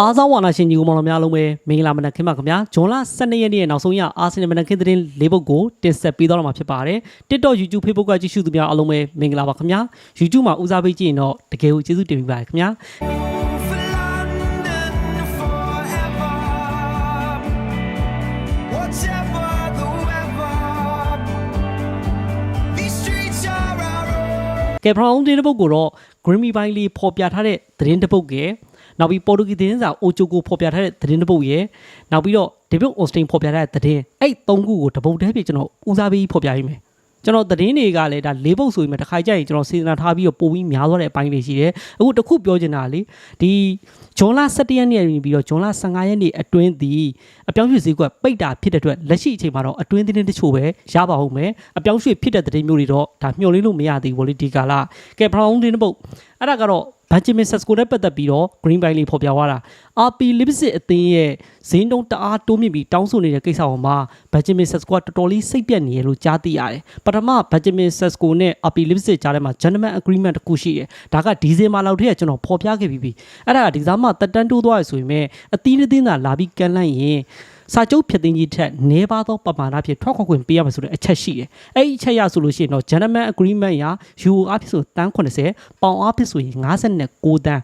အားဆောင်ဝါနာရှင်ကြီးကိုမောင်တော်များလုံးပဲမင်္ဂလာမနက်ခင်းပါခင်ဗျာဂျွန်လ12ရက်နေ့ရဲ့နောက်ဆုံးရအာဆင်နယ်မနက်ခင်းသတင်း၄ပုဒ်ကိုတင်ဆက်ပေးတော့မှာဖြစ်ပါတယ် TikTok YouTube Facebook ကကြည့်ရှုသူများအားလုံးပဲမင်္ဂလာပါခင်ဗျာ YouTube မှာဦးစားပေးကြည့်ရင်တော့တကယ်ကိုကျေးဇူးတင်မိပါတယ်ခင်ဗျာ For London forever. Whatever the weather, these streets are our own. ကဲပရောင်းသတင်းတစ်ပုဒ်ကိုတော့ Grammy ပိုင်းလေးပေါ်ပြထားတဲ့သတင်းတစ်ပုဒ်က နောက်ပြီးပေါ်တူဂီသတင်းစာအိုချိုကိုပေါ်ပြထားတဲ့သတင်းတစ်ပုဒ်ရယ်နောက်ပြီးတော့ David Austin ပေါ်ပြထားတဲ့သတင်းအဲ့သုံးခုကိုတပုတ်တည်းပြကျွန်တော်ဦးစားပေးပေါ်ပြရင်းမယ်ကျွန်တော်သတင်းတွေကလည်းဒါလေးပုတ်ဆိုရင်တစ်ခါကြရင်ကျွန်တော်စေတနာထားပြီးတော့ပို့ပြီးများသွားတဲ့အပိုင်းတွေရှိတယ်အခုတစ်ခုပြောချင်တာလေဒီဂျွန်လ17ရက်နေ့နေပြီးတော့ဂျွန်လ15ရက်နေ့အတွင်းသည်အပြောင်းရွှေ့ဈေးကွက်ပိတ်တာဖြစ်တဲ့အတွက်လက်ရှိအချိန်မှာတော့အတွင်းသတင်းတချို့ပဲရပါဦးမယ်အပြောင်းရွှေ့ဖြစ်တဲ့သတင်းမျိုးတွေတော့ဒါမျှော်လင့်လို့မရသေးဘူးဗောလေဒီကာလကဲ brown တင်းတစ်ပုတ်အဲ့ဒါကတော့ Benjamin Sesko နဲ့ပတ်သက်ပြီးတော့ Green Bay လေးဖော်ပြသွားတာ RP Lipsit အသင်းရဲ့ဈေးနှုန်းတအားတိုးမြင့်ပြီးတောင်းဆိုနေတဲ့ကိစ္စပေါ်မှာ Benjamin Sesko ကတော်တော်လေးစိတ်ပြတ်နေရလို့ကြားသိရတယ်ပထမ Benjamin Sesko နဲ့ RP Lipsit ကြားထဲမှာ gentleman agreement တစ်ခုရှိတယ်ဒါကဒီဇင်ဘာလောက်တည်းကကျွန်တော်ဖော်ပြခဲ့ပြီးပြီအဲ့ဒါကဒီစားမှတက်တန်းတိုးသွားရဆိုရင်မဲ့အသီးအသင်းသာလာပြီးကန်လိုက်ရင် စာချုပ်ဖြစ်သိမ်းကြီးထက်နေပါသောပမာဏဖြင့်ထွက်ခွက်ခွင့်ပေးရမယ်ဆိုတဲ့အချက်ရှိတယ်။အဲ့ဒီအချက်ရဆိုလို့ရှိရင်တော့ gentleman agreement ရာ euro အဖြစ်ဆိုတန်း80ပေါင်အဖြစ်ဆိုရင်59တန်း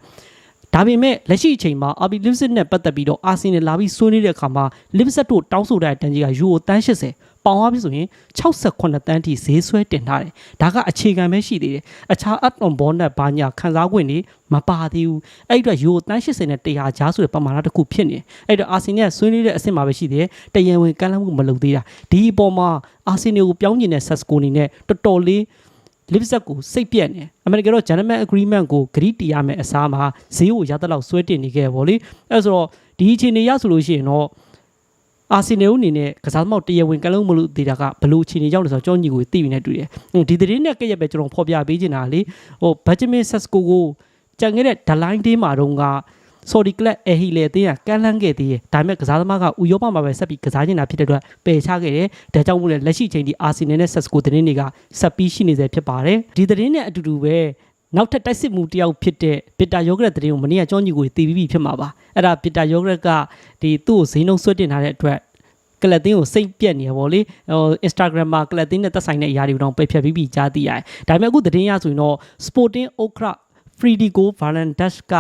ဒါပေမဲ့လက်ရှိအချိန်မှာ RB Lipset နဲ့ပတ်သက်ပြီးတော့အာဆင်နယ်လာပြီးဆွေးနွေးတဲ့အခါမှာ Lipset တို့တောင်းဆိုတဲ့တန်ကြီးက euro တန်း80ပေါင်အဖြစ်ဆိုရင်68တန်းထိဈေးဆွဲတင်ထားတယ်။ဒါကအခြေခံပဲရှိသေးတယ်။အခြား add on bonus ဘာညာခံစား권တွေမပါသေးဘူး။အဲ့ဒီအတွက် euro တန်း80နဲ့100ကြားဆိုတဲ့ပမာဏတစ်ခုဖြစ်နေတယ်။အဲ့တော့အာဆင်နယ်ကဆွေးနွေးတဲ့အဆင့်မှာပဲရှိသေးတယ်။တရန်ဝင်ကမ်းလှမ်းမှုမလုပ်သေးတာ။ဒီအပေါ်မှာအာဆင်နယ်ကိုပြောင်းကျင်တဲ့ Sasco အနေနဲ့တော်တော်လေး lipset ကိုစိတ်ပြက်နေအမေရိကန်တော့ gentleman agreement ကိုဂရီတီရမယ်အစားမှာဈေးကိုရတဲ့လောက်ဆွဲတင်နေခဲ့ပါလေအဲဆိုတော့ဒီအခြေအနေရဆိုလို့ရှိရင်တော့အာဆီနယ်အနေနဲ့ကစားသမားတရားဝင်ကလုံးမလို့ဒေတာကဘလို့အခြေအနေရောက်လဲဆိုတော့ကြောင်းကြီးကိုသိပြီးနေတူတယ်ဒီသတင်းနဲ့ကရက်ပဲကျွန်တော်ဖော်ပြပေးချင်တာလေဟို Benjamin Sesko ကိုကြံခဲ့တဲ့ deadline day မှာတော့က sorry club အဟီလေတင်းကကမ်းလှမ်းခဲ့သေးတယ်ဒါပေမဲ့ကစားသမားကဥရောပမှာပဲဆက်ပြီးကစားနေတာဖြစ်တဲ့အတွက်ပယ်ချခဲ့တယ်ဒါကြောင့်မို့လဲလက်ရှိချိန်ဒီအာဆီနယ်နဲ့ Sesko သတင်းတွေကဆက်ပြီးရှိနေစေဖြစ်ပါတယ်ဒီသတင်းနဲ့အတူတူပဲနောက်ထပ်တိုက်စစ်မှုတယောက်ဖြစ်တဲ့ပစ်တာယောဂရက်သတင်းကိုမနေ့ကကြောင်းကြီးကိုတီးပြီးပြီဖြစ်မှာပါအဲ့ဒါပစ်တာယောဂရက်ကဒီသူ့ကိုဈေးနှုန်းဆွတ်တင်ထားတဲ့အတွက်ကလပ်တင်းကိုစိတ်ပြက်နေရပါလေဟို Instagram မှာကလပ်တင်းနဲ့သက်ဆိုင်တဲ့အရာတွေကိုတော့ပယ်ဖြတ်ပြီးပြီကြားသိရတယ်ဒါပေမဲ့အခုသတင်းရဆိုရင်တော့ Sporting Okra Fridigo Valandas က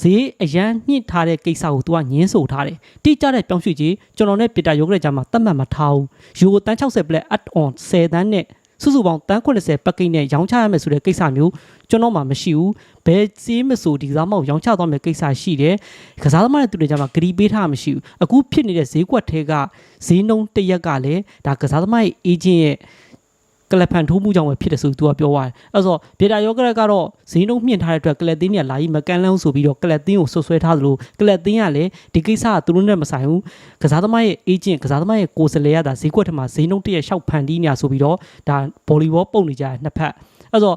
ဈေးအရန်ညှစ်ထားတဲ့ကိစ္စကိုသူကညင်းဆိုထားတယ်တိကျတဲ့ပြောင်းရွှေ့ကြီးကျွန်တော်နဲ့ပစ်တာရုပ်ကြကြားမှာတတ်မှတ်မထားဘူးယူကိုတန်း60 play add on 10တန်းနဲ့စုစုပေါင်းတန်း80ပတ်ကိတ်နဲ့ရောင်းချရမယ်ဆိုတဲ့ကိစ္စမျိုးကျွန်တော်မှမရှိဘူးဘယ်ဈေးမဆိုဒီကစားမောက်ရောင်းချသွားမယ်ကိစ္စရှိတယ်ကစားသမားတဲ့သူတွေကြမှာဂရီပေးထားမှမရှိဘူးအခုဖြစ်နေတဲ့ဈေးကွက်ထဲကဈေးနှုန်းတစ်ရက်ကလည်းဒါကစားသမားရဲ့ agent ရဲ့ ကလပ်ဖန်ထိုးမှုကြောင့်ပဲဖြစ်တယ်ဆိုသူကပြောသွားတယ်။အဲဆိုဗီတာယောဂရက်ကတော့ဈေးနှုန်းမြင့်ထားတဲ့အတွက်ကလပ်တင်းတွေကလာကြီးမကန်လန်းဆိုပြီးတော့ကလပ်တင်းကိုဆွဆွဲထားသလိုကလပ်တင်းကလည်းဒီကိစ္စကသူတို့နဲ့မဆိုင်ဘူး။ကစားသမားရဲ့ agent ကစားသမားရဲ့ကိုယ်စားလှယ်ကဒါဈေးကွက်ထဲမှာဈေးနှုန်းတရက်လျှောက်ဖန်တီးနေတာဆိုပြီးတော့ဒါဗော်လီဘောပုံနေကြတဲ့နှစ်ဖက်။အဲဆို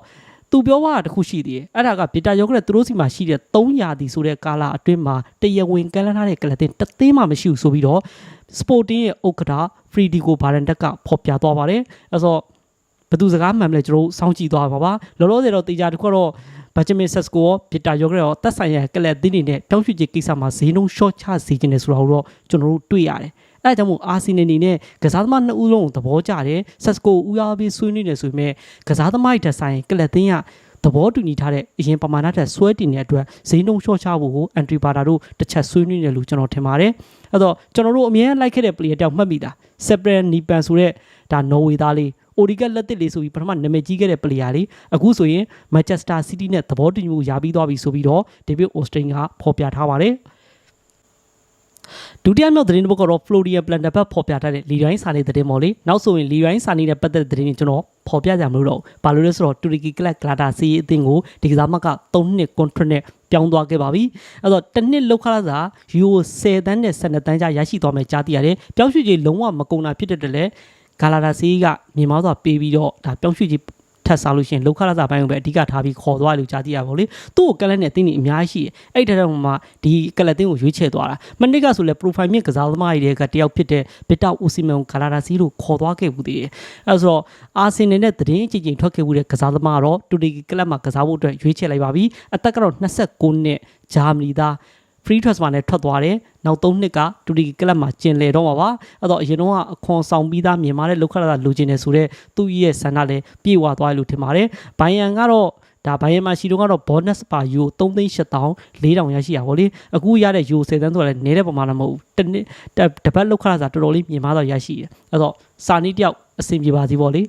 သူပြောว่าတခုရှိသေးတယ်အဲ့ဒါကဗီတာယောဂရက်သူတို့စီမှာရှိတဲ့300တီဆိုတဲ့ကာလာအတွင်းမှာတရဝင်ကန်လန်းထားတဲ့ကလပ်တင်းတသိန်းမှမရှိဘူးဆိုပြီးတော့ Sporting ရဲ့ဥက္ကဋ္ဌ Fridigo Barandek ကဖော်ပြသွားပါတယ်အဲဆို ဘယ်သူစကားမှန်မလဲကျွန်တော်တို့စောင့်ကြည့်သွားပါပါလောလောဆယ်တော့တေချာတစ်ခုတော့ဘတ်ဂျမင်ဆက်စကိုရောဗီတာယောဂရက်ရောတက်ဆိုင်ရကလပ်တင်းနေနဲ့တောင်းရွှေ့ခြင်းကိစ္စမှာဈေးနှုန်း short ချစေခြင်းနဲ့ဆိုတာကိုတော့ကျွန်တော်တို့တွေ့ရတယ်အဲဒါကြောင့်မို့အာဆီနယ်အနေနဲ့ကစားသမားနှစ်ဦးလုံးကိုသဘောကျတယ်ဆက်စကိုဦးအားပေးဆွေးနွေးနေဆိုပေမဲ့ကစားသမားရဲ့တက်ဆိုင်ကလပ်တင်းကသဘောတူညီထားတဲ့အရင်ပမာဏထက်ဆွဲတင်တဲ့အတွက်ဈေးနှုန်း short ချဖို့ကို entry barter တို့တစ်ချက်ဆွေးနွေးနေလို့ကျွန်တော်ထင်ပါတယ်အဲ့တော့ကျွန်တော်တို့အမြဲလိုက်ခဲ့တဲ့ player တယောက်မှတ်မိတာ Separate Nipan ဆိုတဲ့ဒါနော်ဝေသားလေး အိုဒီကက်လက်တစ်လေးဆိုပြီးပထမနာမည်ကြီးခဲ့တဲ့ player လေးအခုဆိုရင် Manchester City နဲ့သဘောတူညီမှုရပြီးသွားပြီဆိုပြီးတော့ David Austin ကဖော်ပြထားပါတယ်ဒုတိယမြောက်သတင်းတစ်ပုဒ်ကတော့ Florian Plant ဘက်ဖော်ပြထားတဲ့လီရိုင်းစာနေသတင်းပေါ့လေနောက်ဆိုရင်လီရိုင်းစာနေနဲ့ပတ်သက်တဲ့သတင်းတွေကျွန်တော်ဖော်ပြကြမလို့တော့ဘာလို့လဲဆိုတော့တူရကီကလပ်ဂလာတာစီအသင်းကိုဒီကစားမက3နှစ် contract နဲ့ပြောင်းသွားခဲ့ပါပြီအဲ့တော့တစ်နှစ်လောက်ခလာစာယူရို10တန်းနဲ့12တန်းကြာရရှိသွားမယ်ကြားသိရတယ်ပြောင်းရွှေ့ကြီးလုံးဝမကုန်တာဖြစ်တဲ့တည်းလေ ဂလာတာစီကမြေမောင်းစွာပေးပြီးတော့ဒါပြောင်းရွှေ့ကြီးထပ်စားလို့ရှိရင်လောက်ခလာစာပိုင်းကိုပဲအဓိကထားပြီးခေါ်သွားလို့ကြားသိရပါဘောလေသူ့ကိုကလပ်နဲ့တင်းနေအများကြီးရှိတယ်အဲ့ဒီတော့မှဒီကလပ်တင်းကိုရွေးချယ်သွားတာမနစ်ကဆိုလဲ profile မြင့်ကစားသမားတွေကတယောက်ဖြစ်တဲ့ဘစ်တာဦးစီမန်ဂလာတာစီကိုခေါ်သွားခဲ့ဘူးတည်းအဲဆိုတော့အာဆင်နယ်နဲ့သတင်းအကြည့်ကြည့်ထွက်ခဲ့မှုတဲ့ကစားသမားကတော့တူတီကလပ်မှာကစားဖို့အတွက်ရွေးချယ်လိုက်ပါပြီအသက်ကတော့29နှစ်ဂျာမနီသား free transfer နဲ့ထွက်သွားတယ်နောက်3နှစ်ကတူဒီကလပ်မှာကျင်လည်တော့မှာပါအဲ့တော့အရင်တော့အခွန်ဆောင်ပြီးသားမြန်မာတဲ့လောက်ခလာလိုချင်နေဆိုတော့သူ့ရဲ့ဆန္ဒလည်းပြေဝသွားတယ်လို့ထင်ပါတယ်ဘိုင်ယန်ကတော့ဒါဘိုင်ယန်မှာရှိတော့ကတော့ bonus ပါယူ3သိန်း8000 4000ရရှိရပါဗောလေအခုရတဲ့ယူ10သန်းဆိုတော့လည်းနေတဲ့ပမာဏမဟုတ်ဘူးတစ်နှစ်တစ်တစ်ပတ်လောက်ခလာစားတော်တော်လေးမြင်မာတော့ရရှိတယ်အဲ့တော့စာနီးတယောက်အဆင်ပြေပါစီဗောလေ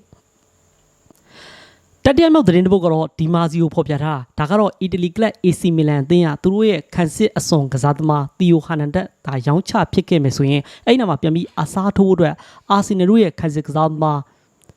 တတိယမြောက်သတင်းတစ်ပုဒ်ကတော့ဒီမာဇီကိုဖော်ပြထားတာဒါကတော့အီတလီကလပ် AC မီလန်အသင်းကသူတို့ရဲ့ခန်းစစ်အစွန်ကစားသမားတီယိုဟာနန်ဒက်ဒါရောင်းချဖြစ်ခဲ့မယ်ဆိုရင်အဲ့ဒီနောက်မှာပြန်ပြီးအစားထိုးအတွက်အာဆင်နယ်တို့ရဲ့ခန်းစစ်ကစားသမား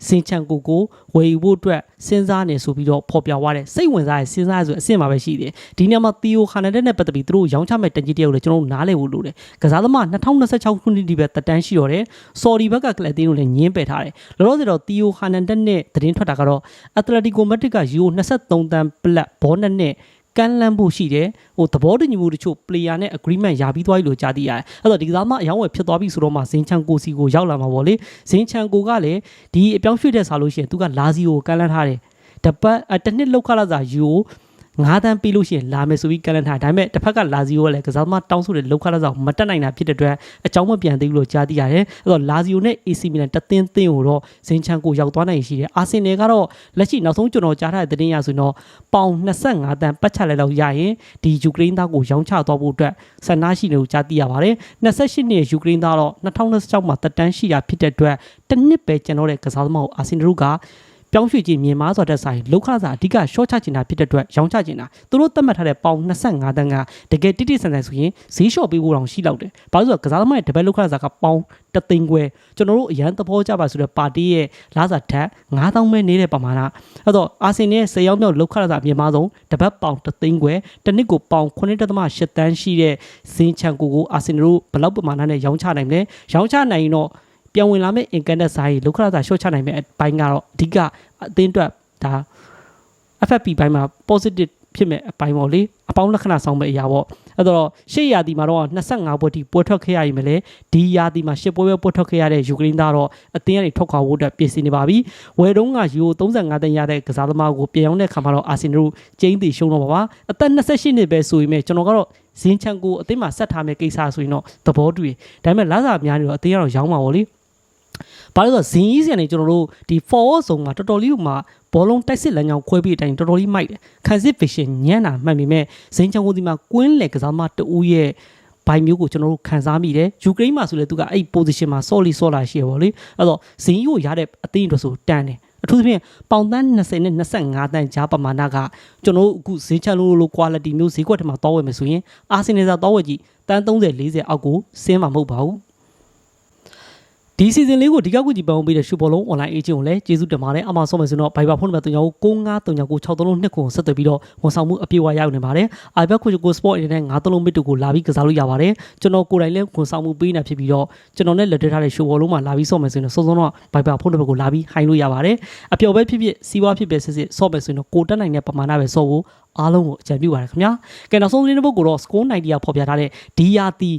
စင်ချန်ကိုကိုဝယ်ယူဖို့အတွက်စဉ်းစားနေဆိုပြီးတော့ဖော်ပြသွားတယ်စိတ်ဝင်စားရစဉ်းစားရဆိုအဆင့်မှာပဲရှိတယ်ဒီနေရာမှာတီယိုဟာနန်ဒက်နဲ့ပတ်သက်ပြီးသူတို့ရောင်းချမဲ့တန်ကြီးတယောက်လည်းကျွန်တော်တို့နားလည်ဖို့လိုတယ်ကစားသမား2026ခုနှစ်ဒီပဲတက်တန်းရှိတော့တယ်ဆော်ဒီဘက်ကကလပ်အသင်းကိုလည်းညင်းပယ်ထားတယ်လောလောဆယ်တော့တီယိုဟာနန်ဒက်နဲ့သတင်းထွက်တာကတော့အက်တလက်တီကိုမက်ဒရစ်ကယူရို23တန်ပလက်ဘောနက်နဲ့ ကမ်းလှမ်းဖို့ရှိတယ်ဟိုသဘောတူညီမှုတချို့ player နဲ့ agreement ရပြီးသွားပြီလို့ကြားသိရတယ်အဲ့တော့ဒီကစားမအယောင်းဝယ်ဖြစ်သွားပြီဆိုတော့မှဇင်ချန်ကိုစီကိုရောက်လာမှာပေါ့လေဇင်ချန်ကိုကလည်းဒီအပြောင်းရွှေ့တဲ့ဆာလို့ရှိရင်သူကလာစီကိုကမ်းလှမ်းထားတယ်တပတ်အတစ်နှစ်လောက်ခလာစာယူကို 9တန်းပေးလို့ရှိရင်လာမယ်ဆိုပြီးကန့်လန့်ထားဒါပေမဲ့တစ်ဖက်ကလာစီယိုကလည်းကစားသမားတောင်းဆိုတဲ့လောက်ခလာဆောင်မတက်နိုင်တာဖြစ်တဲ့အတွက်အကြောင်းမပြန်သေးဘူးလို့ကြားသိရတယ်အဲ့တော့လာစီယိုနဲ့ AC မီလန်တသင်းသင်းကိုတော့ဇင်ချန်ကိုရောက်သွားနိုင်ရှိတယ်အာဆင်နယ်ကတော့လက်ရှိနောက်ဆုံးကျွန်တော်ကြားထားတဲ့သတင်းရဆိုရင်တော့ပေါင်25တန်းပတ်ချလဲလောက်ရရင်ဒီယူကရိန်းသားကိုရောင်းချသွားဖို့အတွက်ဆန္ဒရှိတယ်လို့ကြားသိရပါတယ်28နှစ်ယူကရိန်းသားတော့2026မှာတက်တန်းရှိတာဖြစ်တဲ့အတွက်တစ်နှစ်ပဲကျွန်တော်တဲ့ကစားသမားကိုအာဆင်နယ်တို့က ပြောင်းရွှေ့ခြင်းမြန်မာဆိုတဲ့ဆိုင်လောက်ခလာစာအဓိက short ချချင်တာဖြစ်တဲ့အတွက်ရောင်းချချင်တာသူတို့သတ်မှတ်ထားတဲ့ပေါင်25တန်းကတကယ်တိတိဆန်ဆန်ဆိုရင်ဈေးလျှော့ပေးဖို့တောင်ရှိလောက်တယ်။ဘာလို့လဲဆိုတော့ကစားသမားရဲ့တပည့်လောက်ခလာစာကပေါင်တသိန်းခွဲကျွန်တော်တို့အရန်သဘောကျပါဆိုတဲ့ပါတီရဲ့လာစာဓာတ်9000ပဲနေတဲ့ပမာဏအဲ့တော့အာဆင်ရဲ့စေရောက်မြောက်လောက်ခလာစာအမြင့်မားဆုံးတပတ်ပေါင်တသိန်းခွဲတစ်နှစ်ကိုပေါင်9.8တန်းရှိတဲ့ဇင်းချန်ကိုကိုအာဆင်တို့ဘယ်လောက်ပမာဏနဲ့ရောင်းချနိုင်မလဲရောင်းချနိုင်ရင်တော့ ပြန်ဝင်လာမယ့် internet စာရေးလောက်ခလာစာ short ချနိုင်မယ့်အပိုင်းကတော့အဓိကအသင်းအတွက်ဒါ FFP ဘိုင်းမှာ positive ဖြစ်မဲ့အပိုင်းပေါ့လေအပေါင်းလက္ခဏာဆောင်မဲ့အရာပေါ့အဲ့တော့ရှေ့ရာသီမှာတော့25ပွဲထိပွဲထွက်ခဲ့ရရင်မလဲဒီရာသီမှာ10ပွဲပဲပွဲထွက်ခဲ့ရတဲ့ယူကရိန်းသားတော့အသင်းကနေထွက်ခွာဖို့အတွက်ပြင်ဆင်နေပါပြီဝယ်တုံးကယူ35တန်းရတဲ့ကစားသမားကိုပြန်ရောက်တဲ့ခါမှာတော့အာဆင်နယ်တို့ကျင်းတီရှုံးတော့ပါပါအသက်28နှစ်ပဲဆိုရင်မဲ့ကျွန်တော်ကတော့ဇင်းချန်ကိုအသင်းမှာဆက်ထားမယ့်ကိစ္စဆိုရင်တော့သဘောတူတယ်ဒါပေမဲ့လာစာများနေတော့အသင်းကတော့ရောင်းမှာပေါ့လေ ဘာလို့လဲဆိုတော့ဇင်ကြီးစီကနေကျွန်တော်တို့ဒီ forward zone မှာတော်တော်လေးဟိုမှာဘောလုံးတိုက်စစ်လမ်းကြောင်းခွဲပြီးအတိုင်းတော်တော်လေးမိုက်တယ်ခံစစ် vision ညံ့တာမှတ်မိမဲ့ဇင်ချန်ကိုဒီမှာကွင်းလေကစားမတူရဲ့ဘိုင်မျိုးကိုကျွန်တော်တို့ခံစားမိတယ်ယူကရိန်းမှာဆိုလေသူကအဲ့ position မှာ solid ဆော့လာရှိရပါလေအဲ့တော့ဇင်ကြီးကိုရတဲ့အသင်းအတွက်ဆိုတန်းတယ်အထူးသဖြင့်ပေါင်တန်း20နဲ့25တန်းကြားပမာဏကကျွန်တော်တို့အခုဈေးချလို့လို့ quality မျိုးဈေးကွက်ထဲမှာတောင်းဝယ်မယ်ဆိုရင်အာဆင်နယ်စာတောင်းဝယ်ကြည့်တန်း30 40အောက်ကိုဆင်းမှာမဟုတ်ပါဘူး ဒီ season လေးကိုဒီကောက်ကူကြည့်ပန်းပေးတဲ့ရှုဘောလုံး online agent ကိုလည်းကျေးဇူးတင်ပါတယ်အမှဆောမယ်ဆိုတော့ Viber ဖုန်းနံပါတ်39939636နှစ်ကိုဆက်သွယ်ပြီးတော့ဝန်ဆောင်မှုအပြည့်အဝရယူနေပါတယ် iBet ကိုကို sport အနေနဲ့93မစ်တူကိုလာပြီးကစားလို့ရပါတယ်ကျွန်တော်ကိုယ်တိုင်လည်းဝန်ဆောင်မှုပေးနေဖြစ်ပြီးတော့ကျွန်တော်နဲ့လက်ထပ်ထားတဲ့ရှုဘောလုံးမှာလာပြီးဆော့မယ်ဆိုရင်တော့စုံစုံတော့ Viber ဖုန်းနံပါတ်ကိုလာပြီးဟိုင်းလို့ရပါတယ်အပျော်ပဲဖြစ်ဖြစ်စီးပွားဖြစ်ဖြစ်စစ်စစ်ဆော့မယ်ဆိုရင်တော့ကိုတက်နိုင်တဲ့ပမာဏပဲဆော့ဖို့အားလုံးကိုအကြံပြုပါတယ်ခင်ဗျာကဲနောက်ဆုံးသတင်းတစ်ပုဒ်ကိုတော့ score 90ကဖော်ပြထားတဲ့ဒီယာတီ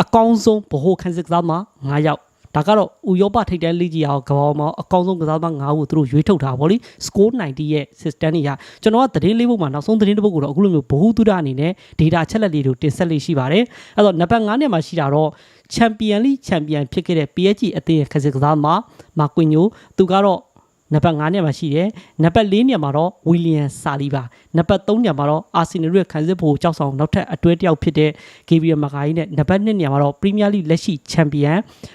အကောင်းဆုံးဗဟိုခန်းစစ်ကစားမှာ9ယောက်ဒါကတော့ဥရောပထိပ်တန်းလိကြီးအောင်ကမ္ဘာမှာအကောင်းဆုံးကစားသမား၅ခုသူတို့ရွေးထုတ်ထားပါဗောလေ score 90ရဲ့ system တွေကကျွန်တော်ကသတင်းလေးပုဒ်မှာနောက်ဆုံးသတင်းတစ်ပုဒ်ကိုတော့အခုလိုမျိုးဘ ഹു တုဒအနေနဲ့ data ချက်လက်လေးတွေကိုတင်ဆက်လေးရှိပါတယ်အဲ့တော့နံပါတ်9နဲ့မှာရှိတာတော့ Champion League Champion ဖြစ်ခဲ့တဲ့ PSG အသင်းရဲ့ခစစ်ကစားသမားမာကွင်ညိုသူကတော့ နံပါတ်9နဲ့မှာရှိတယ်နံပါတ်4နဲ့မှာတော့ဝီလီယံဆာလီဘာနံပါတ်3နဲ့မှာတော့အာဆင်နယ်ရဲ့ခံစစ်ဖို့ကြောက်ဆောင်နောက်ထပ်အတွဲတစ်ယောက်ဖြစ်တဲ့ဂေဘရီယယ်မာဂါယီနဲ့နံပါတ်2နဲ့မှာတော့ပရီးမီးယားလိလက်ရှိချန်ပီယံ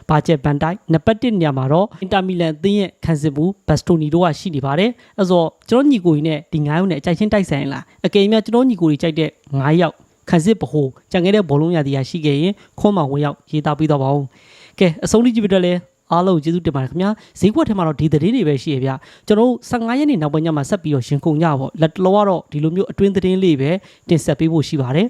ဘာဂျက်ဘန်တိုက်နံပါတ်1နေရာမှာတော့အင်တာမီလန်အသင်းရဲ့ခံစစ်ဘူးဘတ်စတိုနီတို့ကရှိနေပါတယ်အဲဆိုတော့ကျွန်တော်ညီကိုကြီးနဲ့ဒီ9ယောက်နဲ့အကြိုက်ချင်းတိုက်ဆိုင်လားအကယ်၍များကျွန်တော်ညီကိုကြီးကြိုက်တဲ့9ယောက်ခံစစ်ဗဟိုကြံခဲ့တဲ့ဘောလုံးရသည်ရရှိခဲ့ရင်ခွန်မဝင်ရောက်ရေးသားပြီးတော့ပါဦးကဲအဆုံးထိကြည့်ပြတော့လဲ အားလုံးကျေးဇူးတင်ပါတယ်ခင်ဗျာဈေးကွက်ထဲမှာတော့ဒီသတင်းတွေပဲရှိရဗျကျွန်တော်တို့15ရက်နေ့နောက်ပိုင်းညမှာဆက်ပြီးတော့ရှင်ကုန်ကြပါလက်တလောကတော့ဒီလိုမျိုးအတွင်းသတင်းလေးပဲတင်ဆက်ပေးဖို့ရှိပါတယ်